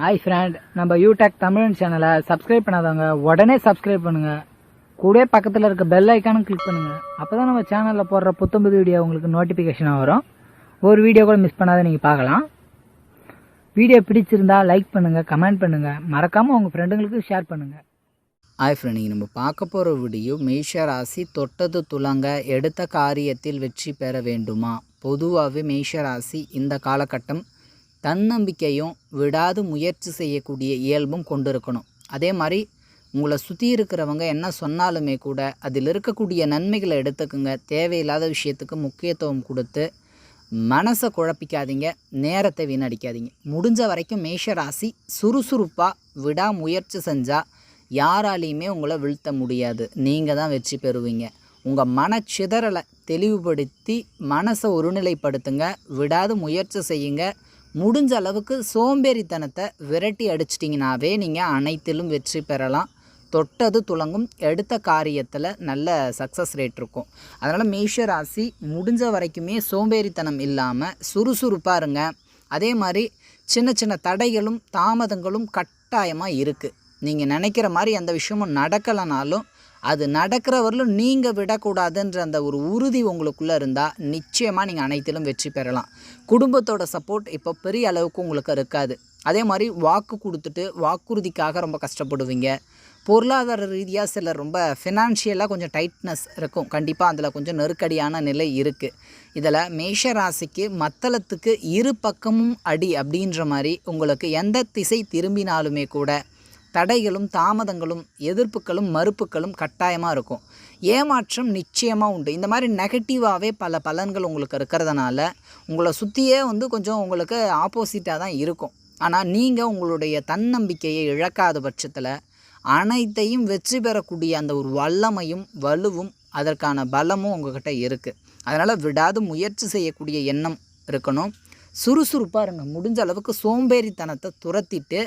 Hi friend நம்ம யூடெக் தமிழ் சேனலை subscribe பண்ணாதவங்க உடனே சப்ஸ்கிரைப் பண்ணுங்க. கூட பக்கத்தில் இருக்க பெல் ஐக்கானும் கிளிக் பண்ணுங்க. அப்பதான் நம்ம சேனலில் போடுற புத்தம்புது வீடியோ உங்களுக்கு நோட்டிஃபிகேஷனாக வரும். ஒரு வீடியோ கூட மிஸ் பண்ணாத நீங்கள் பார்க்கலாம். வீடியோ பிடிச்சிருந்தா லைக் பண்ணுங்கள் கமெண்ட் பண்ணுங்கள் மறக்காமல் உங்கள் ஃப்ரெண்டுங்களுக்கு ஷேர் பண்ணுங்கள் ஹாய் ஃப்ரெண்ட் நீங்கள் நம்ம பார்க்க போகிற வீடியோ மேஷ ராசி தொட்டது துளங்க எடுத்த காரியத்தில் வெற்றி பெற வேண்டுமா? பொதுவாகவே மேஷ ராசி இந்த காலகட்டம் தன்னம்பிக்கையும் விடாது முயற்சி செய்யக்கூடிய இயல்பும் கொண்டு இருக்கணும் அதே மாதிரி உங்களை சுற்றி இருக்கிறவங்க என்ன சொன்னாலுமே கூட அதில் இருக்கக்கூடிய நன்மைகளை எடுத்துக்குங்க. தேவையில்லாத விஷயத்துக்கு முக்கியத்துவம் கொடுத்து மனசை குழப்பிக்காதீங்க. நேரத்தை வீணடிக்காதீங்க. முடிஞ்ச வரைக்கும் மேஷ ராசி சுறுசுறுப்பாக விடாமுயற்சி செஞ்சால் யாராலையுமே உங்களை வீழ்த்த முடியாது. நீங்கள் தான் வெற்றி பெறுவீங்க. உங்கள் மனச்சிதறலை தெளிவுபடுத்தி மனசை ஒருநிலைப்படுத்துங்க. விடாது முயற்சி செய்யுங்க. முடிஞ்ச அளவுக்கு சோம்பேறித்தனத்தை விரட்டி அடிச்சிட்டிங்கனாவே நீங்கள் அனைத்திலும் வெற்றி பெறலாம். தொட்டது துலங்கும் எடுத்த காரியத்தில் நல்ல சக்ஸஸ் ரேட் இருக்கும். அதனால் மேஷ ராசி முடிஞ்ச வரைக்குமே சோம்பேறித்தனம் இல்லாமல் சுறுசுறுப்பாக இருங்க அதே மாதிரி சின்ன சின்ன தடைகளும் தாமதங்களும் கட்டாயமாக இருக்குது நீங்கள் நினைக்கிற மாதிரி அந்த விஷயமும் நடக்கலைனாலும் அது நடக்கிறவர்களும் நீங்கள் விடக்கூடாதுன்ற அந்த ஒரு உறுதி உங்களுக்குள்ளே இருந்தால் நிச்சயமாக நீங்கள் அனைத்திலும் வெற்றி பெறலாம். குடும்பத்தோட சப்போர்ட் இப்போ பெரிய அளவுக்கு உங்களுக்கு இருக்காது. அதே மாதிரி வாக்கு கொடுத்துட்டு வாக்குறுதிக்காக ரொம்ப கஷ்டப்படுவீங்க. பொருளாதார ரீதியாக சில ரொம்ப ஃபினான்ஷியலாக கொஞ்சம் டைட்னஸ் இருக்கும். கண்டிப்பாக அதில் கொஞ்சம் நெருக்கடியான நிலை இருக்குது இதில் மேஷ ராசிக்கு மத்தளத்துக்கு இரு பக்கமும் அடி அப்படின்ற மாதிரி உங்களுக்கு எந்த திசை திரும்பினாலுமே கூட தடைகளும் தாமதங்களும் எதிர்ப்புகளும் மறுப்புகளும் கட்டாயமாக இருக்கும். ஏமாற்றம் நிச்சயமாக உண்டு. இந்த மாதிரி நெகட்டிவாகவே பல பலன்கள் உங்களுக்கு இருக்கிறதுனால உங்களை சுற்றியே வந்து கொஞ்சம் உங்களுக்கு ஆப்போசிட்டாக தான் இருக்கும். ஆனால் நீங்கள் உங்களுடைய தன்னம்பிக்கையை இழக்காத பட்சத்தில் அனைத்தையும் வெற்றி பெறக்கூடிய அந்த ஒரு வல்லமையும் வலுவும் அதற்கான பலமும் உங்ககிட்ட இருக்குது அதனால் விடாது முயற்சி செய்யக்கூடிய எண்ணம் இருக்கணும். சுறுசுறுப்பாக இருங்க. முடிஞ்ச அளவுக்கு சோம்பேறித்தனத்தை துரத்திட்டு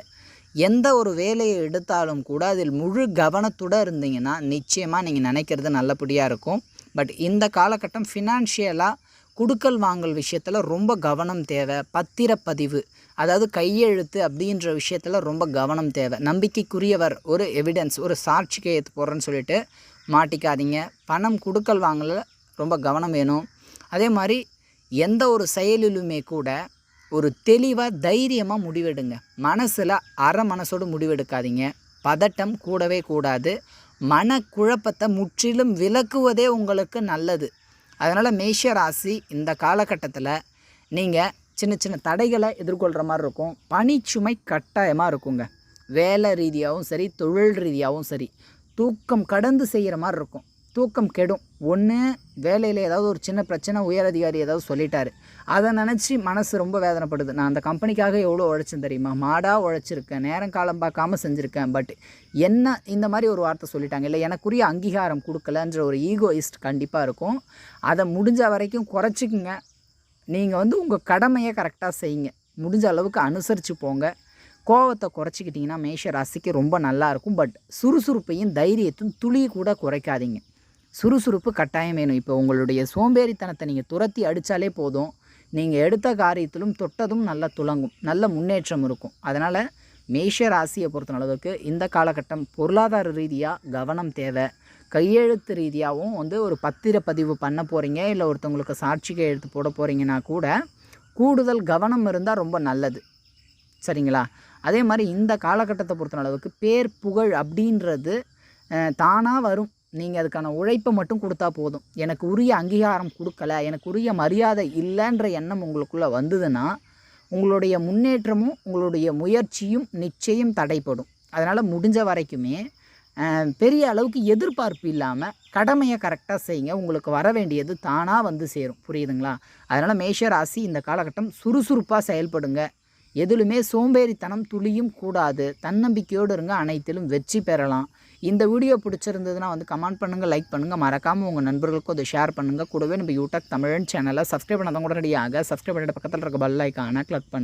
எந்த ஒரு வேலையை எடுத்தாலும் கூட அதில் முழு கவனத்துடன் இருந்தீங்கன்னா நிச்சயமாக நீங்கள் நினைக்கிறது நல்லபடியாக இருக்கும். பட் இந்த காலகட்டம் ஃபினான்ஷியலாக குடுக்கல் வாங்கல் விஷயத்தில் ரொம்ப கவனம் தேவை. பத்திரப்பதிவு அதாவது கையெழுத்து அப்படின்ற விஷயத்தில் ரொம்ப கவனம் தேவை. நம்பிக்கைக்குரியவர் ஒரு எவிடன்ஸ் ஒரு சாட்சிக்கு ஏற்று போடுறேன்னு சொல்லிட்டு மாட்டிக்காதீங்க. பணம் குடுக்கல் வாங்கல ரொம்ப கவனம் வேணும். அதே மாதிரி எந்த ஒரு செயலிலுமே கூட ஒரு தெளிவாக தைரியமாக முடிவெடுங்க. மனசில் அரை மனசோடு முடிவெடுக்காதீங்க. பதட்டம் கூடவே கூடாது. மனக்குழப்பத்தை முற்றிலும் விலக்குவதே உங்களுக்கு நல்லது. அதனால் மேஷ ராசி இந்த காலகட்டத்தில் நீங்கள் சின்ன சின்ன தடைகளை எதிர்கொள்கிற மாதிரி இருக்கும். பணிச்சுமை கட்டாயமாக இருக்குங்க. வேலை ரீதியாகவும் சரி தொழில் ரீதியாகவும் சரி தூக்கம் கடந்து செய்கிற மாதிரி இருக்கும். தூக்கம் கெடும். ஒன்று வேலையில் ஏதாவது ஒரு சின்ன பிரச்சனை உயர் அதிகாரி ஏதாவது சொல்லிட்டாரு. அதை நினச்சி மனசு ரொம்ப வேதனைப்படுது. நான் அந்த கம்பெனிக்காக எவ்வளோ உழைச்சேன் தெரியுமா? மாடாக உழைச்சிருக்கேன். நேரம் காலம் பார்க்காம செஞ்சுருக்கேன். பட் என்ன இந்த மாதிரி ஒரு வார்த்தை சொல்லிட்டாங்க. இல்லை எனக்குரிய அங்கீகாரம் கொடுக்கலன்ற ஒரு ஈகோயிஸ்ட் கண்டிப்பாக இருக்கும். அதை முடிஞ்ச வரைக்கும் குறைச்சிக்குங்க. நீங்கள் வந்து உங்கள் கடமையை கரெக்டாக செய்யுங்க. முடிஞ்ச அளவுக்கு அனுசரித்து போங்க. கோவத்தை குறைச்சிக்கிட்டிங்கன்னா மேஷ ராசிக்கு ரொம்ப நல்லாயிருக்கும் பட் சுறுசுறுப்பையும் தைரியத்தையும் துளி கூட குறைக்காதீங்க. சுறுசுறுப்பு கட்டாயம் வேணும். இப்போ உங்களுடைய சோம்பேறித்தனத்தை நீங்கள் துரத்தி அடித்தாலே போதும். நீங்கள் எடுத்த காரியத்திலும் தொட்டதும் நல்லா துலங்கும் நல்ல முன்னேற்றம் இருக்கும். அதனால் மேஷ ராசியை பொறுத்த அளவுக்கு இந்த காலகட்டம் பொருளாதார ரீதியாக கவனம் தேவை. கையெழுத்து ரீதியாகவும் வந்து ஒரு பத்திரப்பதிவு பண்ண போகிறீங்க இல்லை ஒருத்தவங்களுக்கு சாட்சி கையெழுத்து போட போகிறீங்கன்னா கூட கூடுதல் கவனம் இருந்தால் ரொம்ப நல்லது. சரிங்களா? அதே மாதிரி இந்த காலகட்டத்தை பொறுத்த அளவுக்கு பேர் புகழ் அப்படின்றது தானாக வரும். நீங்கள் அதுக்கான உழைப்பை மட்டும் கொடுத்தா போதும். எனக்கு உரிய அங்கீகாரம் கொடுக்கல எனக்கு உரிய மரியாதை இல்லைன்ற எண்ணம் உங்களுக்குள்ளே வந்ததுன்னா உங்களுடைய முன்னேற்றமும் உங்களுடைய முயற்சியும் நிச்சயம் தடைப்படும் அதனால் முடிஞ்ச வரைக்குமே பெரிய அளவுக்கு எதிர்பார்ப்பு இல்லாமல் கடமையை கரெக்டாக செய்யுங்க. உங்களுக்கு வர வேண்டியது தானாக வந்து சேரும். புரியுதுங்களா? அதனால் மேஷ ராசி இந்த காலகட்டம் சுறுசுறுப்பாக செயல்படுங்க. எதிலுமே சோம்பேறித்தனம் துளியும் கூடாது. தன்னம்பிக்கையோடு இருங்க. அனைத்திலும் வெற்றி பெறலாம். இந்த வீடியோ பிடிச்சிருந்ததுன்னா வந்து கமெண்ட் பண்ணுங்கள் லைக் பண்ணுங்கள் மறக்காமல் உங்கள் நண்பர்களுக்கும் அதை ஷேர் பண்ணுங்கள் கூடவே நம்ம யூடியூப் தமிழன் சேனலை சப்ஸ்கிரைப் பண்ணாதான் கூட சப்ஸ்கிரைப் பண்ணிட்டு பக்கத்தில் இருக்க பல் ஐக்கான கிளிக் பண்ணுங்கள்